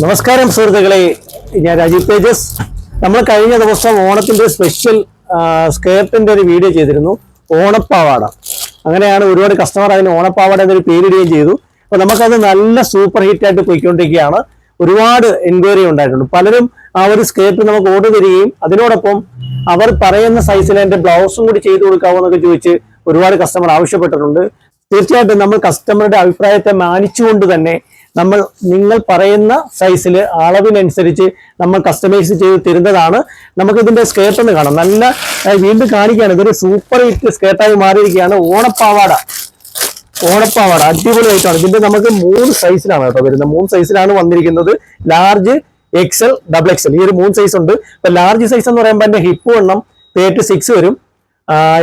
നമസ്കാരം സുഹൃത്തുക്കളെ. ഞാൻ രാജീവ് തേജസ്. നമ്മൾ കഴിഞ്ഞ ദിവസം ഓണത്തിന്റെ സ്പെഷ്യൽ സ്കേർട്ടിന്റെ ഒരു വീഡിയോ ചെയ്തിരുന്നു. ഓണപ്പാവാട. അങ്ങനെയാണ് ഒരുപാട് കസ്റ്റമർ അതിന് ഓണപ്പാവാട എന്നൊരു പേരിടുകയും ചെയ്തു. അപ്പൊ നമുക്കത് നല്ല സൂപ്പർ ഹിറ്റ് ആയിട്ട് പോയിക്കൊണ്ടിരിക്കുകയാണ്. ഒരുപാട് എൻക്വയറി ഉണ്ടായിട്ടുണ്ട്. പലരും ആ ഒരു സ്കേർട്ട് നമുക്ക് ഓർഡർ തരികയും അതിനോടൊപ്പം അവർ പറയുന്ന സൈസിൽ എന്റെ ബ്ലൗസും കൂടി ചെയ്തു കൊടുക്കാവോ എന്നൊക്കെ ചോദിച്ച് ഒരുപാട് കസ്റ്റമർ ആവശ്യപ്പെട്ടിട്ടുണ്ട്. തീർച്ചയായിട്ടും നമ്മൾ കസ്റ്റമറുടെ അഭിപ്രായത്തെ മാനിച്ചുകൊണ്ട് തന്നെ നമ്മൾ നിങ്ങൾ പറയുന്ന സൈസിൽ അളവിനനുസരിച്ച് നമ്മൾ കസ്റ്റമൈസ് ചെയ്ത് തരുന്നതാണ്. നമുക്ക് ഇതിന്റെ സ്കേർട്ട് ഒന്ന് കാണാം. നല്ല വീണ്ടും കാണിക്കുകയാണ്. ഇതൊരു സൂപ്പർ ഹിറ്റ് സ്കേർട്ടായി മാറിയിരിക്കുകയാണ്. ഓണപ്പാവാട. ഓണപ്പാവാട. അടിപൊളിയായിട്ടാണ്. ഇതിന്റെ നമുക്ക് മൂന്ന് സൈസിലാണ് കേട്ടോ വരുന്നത്. മൂന്ന് സൈസിലാണ് വന്നിരിക്കുന്നത്. ലാർജ് എക്സൽ ഡബിൾ എക്സൽ ഈ ഒരു മൂന്ന് സൈസ് ഉണ്ട്. ഇപ്പൊ ലാർജ് സൈസ് എന്ന് പറയുമ്പോൾ എന്റെ ഹിപ്പ് വണ്ണം തേർട്ടി സിക്സ് വരും.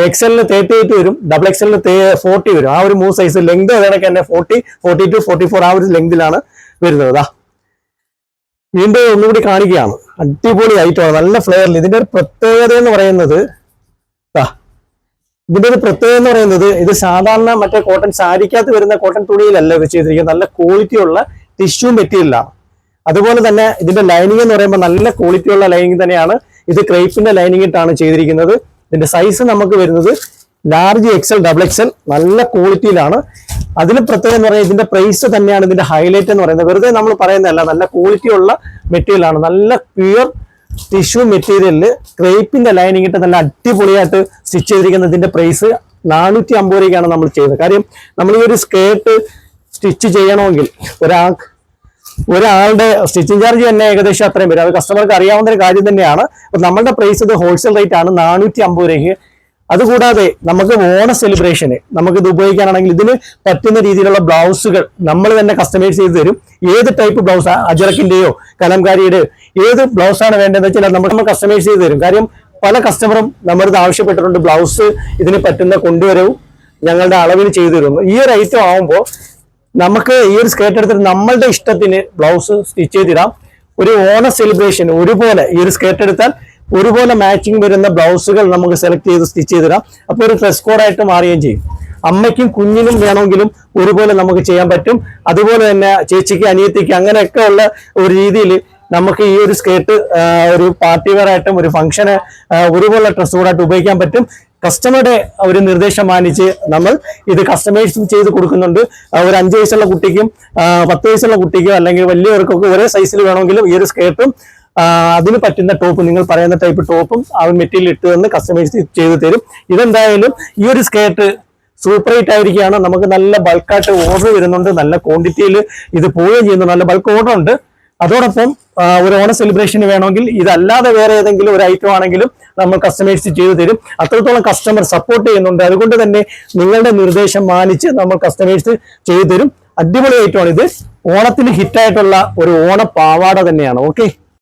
എക്സലിന് തേർട്ടി എയ്റ്റ് വരും ഡബിൾ എക്സലിന് ഫോർട്ടി വരും. ആ ഒരു മൂന്ന് സൈസ് ലെങ്ത് കണക്ക് തന്നെ forty forty two forty four ആ ഒരു ലെങ്തിലാണ് വരുന്നത്. വീണ്ടും ഒന്നുകൂടി കാണിക്കുകയാണ്. അടിപൊളി ഐറ്റമാണ് നല്ല ഫ്ലെയറിൽ ഇതിന്റെ ഒരു പ്രത്യേകത എന്ന് പറയുന്നത് ഇതിന്റെ ഒരു പ്രത്യേകത എന്ന് പറയുന്നത് ഇത് സാധാരണ മറ്റേ കോട്ടൺ സാരിക്കകത്ത് വരുന്ന കോട്ടൺ തുണിയിലല്ല ഇത് ചെയ്തിരിക്കുന്നത്. നല്ല ക്വാളിറ്റി ഉള്ള ടിഷ്യൂ മെറ്റീരിയലാണ് അതുപോലെ തന്നെ ഇതിന്റെ ലൈനിങ് എന്ന് പറയുമ്പോൾ നല്ല ക്വാളിറ്റി ഉള്ള ലൈനിങ് തന്നെയാണ് ഇത് ക്രേപ്പിന്റെ ലൈനിങ് ഇട്ടാണ് ചെയ്തിരിക്കുന്നത്. ഇതിന്റെ സൈസ് നമുക്ക് വരുന്നത് ലാർജ് എക്സൽ ഡബിൾ എക്സൽ നല്ല ക്വാളിറ്റിയിലാണ് അതിന് പ്രത്യേകം എന്ന് പറയുന്നത് ഇതിന്റെ പ്രൈസ് തന്നെയാണ് ഇതിന്റെ ഹൈലൈറ്റ് എന്ന് പറയുന്നത്. വെറുതെ നമ്മൾ പറയുന്നതല്ല നല്ല ക്വാളിറ്റിയുള്ള മെറ്റീരിയൽ ആണ്. നല്ല പ്യുവർ ടിഷ്യു മെറ്റീരിയലിൽ ക്രേപ്പിന്റെ ലൈനിങ് ഇട്ട് നല്ല അടിപൊളിയായിട്ട് സ്റ്റിച്ച് ചെയ്തിരിക്കുന്ന ഇതിന്റെ പ്രൈസ് നാനൂറ്റി അമ്പത് രൂപയ്ക്കാണ് നമ്മൾ ചെയ്യുന്നത് കാര്യം നമ്മൾ ഈ ഒരു സ്കേർട്ട് സ്റ്റിച്ച് ചെയ്യണമെങ്കിൽ ഒരാൾ ഒരാളുടെ സ്റ്റിച്ചിങ് ചാർജ് തന്നെ ഏകദേശം അത്രയും വരും. അത് കസ്റ്റമർക്ക് അറിയാവുന്ന ഒരു കാര്യം തന്നെയാണ്. നമ്മളുടെ പ്രൈസ് ഇത് ഹോൾസെയിൽ റേറ്റ് ആണ് നാനൂറ്റി അമ്പത് രൂപയ്ക്ക്. അതുകൂടാതെ നമുക്ക് ഓണ സെലിബ്രേഷന് നമുക്ക് ഇത് ഉപയോഗിക്കാനാണെങ്കിൽ ഇതിന് പറ്റുന്ന രീതിയിലുള്ള ബ്ലൗസുകൾ നമ്മൾ തന്നെ കസ്റ്റമൈസ് ചെയ്ത് തരും. ഏത് ടൈപ്പ് ബ്ലൗസ് അജറക്കിന്റെയോ കലംകാരിയുടെയോ ഏത് ബ്ലൗസാണ് വേണ്ടതെന്ന് വെച്ചാൽ നമ്മൾ നമ്മൾ കസ്റ്റമൈസ് ചെയ്ത് തരും. കാര്യം പല കസ്റ്റമറും നമ്മളിത് ആവശ്യപ്പെട്ടിട്ടുണ്ട് ബ്ലൗസ് ഇതിന് പറ്റുന്ന കൊണ്ടുവരവും ഞങ്ങളുടെ അളവിന് ചെയ്തു തരുന്നു. ഈ ഒരു ഐറ്റം ആവുമ്പോൾ നമുക്ക് ഈ ഒരു സ്കേർട്ട് എടുത്തിട്ട് നമ്മളുടെ ഇഷ്ടത്തിന് ബ്ലൗസ് സ്റ്റിച്ച് ചെയ്തിടാം. ഒരു ഓണ സെലിബ്രേഷൻ ഒരുപോലെ ഈ ഒരു സ്കേർട്ട് എടുത്താൽ ഒരുപോലെ മാച്ചിങ് വരുന്ന ബ്ലൗസുകൾ നമുക്ക് സെലക്ട് ചെയ്ത് സ്റ്റിച്ച് ചെയ്തിടാം. അപ്പോൾ ഒരു ഡ്രസ് കോഡായിട്ട് മാറുകയും ചെയ്യും. അമ്മയ്ക്കും കുഞ്ഞിനും വേണമെങ്കിലും ഒരുപോലെ നമുക്ക് ചെയ്യാൻ പറ്റും. അതുപോലെ തന്നെ ചേച്ചിക്ക് അനിയത്തിക്ക് അങ്ങനെയൊക്കെ ഉള്ള ഒരു രീതിയിൽ നമുക്ക് ഈ ഒരു സ്കേർട്ട് ഒരു പാർട്ടി വെയർ ആയിട്ടും ഒരു ഫംഗ്ഷന് ഒരുപോലെ ഡ്രസ് കോഡായിട്ട് ഉപയോഗിക്കാൻ പറ്റും. കസ്റ്റമറുടെ ഒരു നിർദ്ദേശം മാനിച്ച് നമ്മൾ ഇത് കസ്റ്റമൈസ് ചെയ്ത് കൊടുക്കുന്നുണ്ട്. ഒരു അഞ്ച് വയസ്സുള്ള കുട്ടിക്കും പത്ത് വയസ്സുള്ള കുട്ടിക്കും അല്ലെങ്കിൽ വലിയവർക്കൊക്കെ ഒരേ സൈസിൽ വേണമെങ്കിലും ഈ ഒരു സ്കേർട്ടും അതിന് പറ്റുന്ന ടോപ്പ് നിങ്ങൾ പറയുന്ന ടൈപ്പ് ടോപ്പും ആ മെറ്റീരിയൽ ഇട്ട് തന്ന് കസ്റ്റമൈസ് ചെയ്ത് തരും. ഇതെന്തായാലും ഈ ഒരു സ്കേർട്ട് സൂപ്പർ ഹൈറ്റ് ആയിരിക്കുകയാണ് നമുക്ക് നല്ല ബൾക്കായിട്ട് ഓർഡർ വരുന്നുണ്ട്. നല്ല ക്വാണ്ടിറ്റിയിൽ ഇത് പോവുകയും ചെയ്യുന്നുണ്ട് നല്ല ബൾക്ക് ഓർഡർ ഉണ്ട്. അതോടൊപ്പം ഒരു ഓണ സെലിബ്രേഷന് വേണമെങ്കിൽ ഇതല്ലാതെ വേറെ ഏതെങ്കിലും ഒരു ഐറ്റം ആണെങ്കിലും നമ്മൾ കസ്റ്റമൈസ് ചെയ്തു തരും. അത്രത്തോളം കസ്റ്റമർ സപ്പോർട്ട് ചെയ്യുന്നുണ്ട്. അതുകൊണ്ട് തന്നെ നിങ്ങളുടെ നിർദ്ദേശം മാനിച്ച് നമ്മൾ കസ്റ്റമൈസ് ചെയ്തു തരും. അടിപൊളി ഐറ്റമാണ് ഇത്. ഓണത്തിന് ഹിറ്റായിട്ടുള്ള ഒരു ഓണ പാവാട തന്നെയാണ്. ഓക്കെ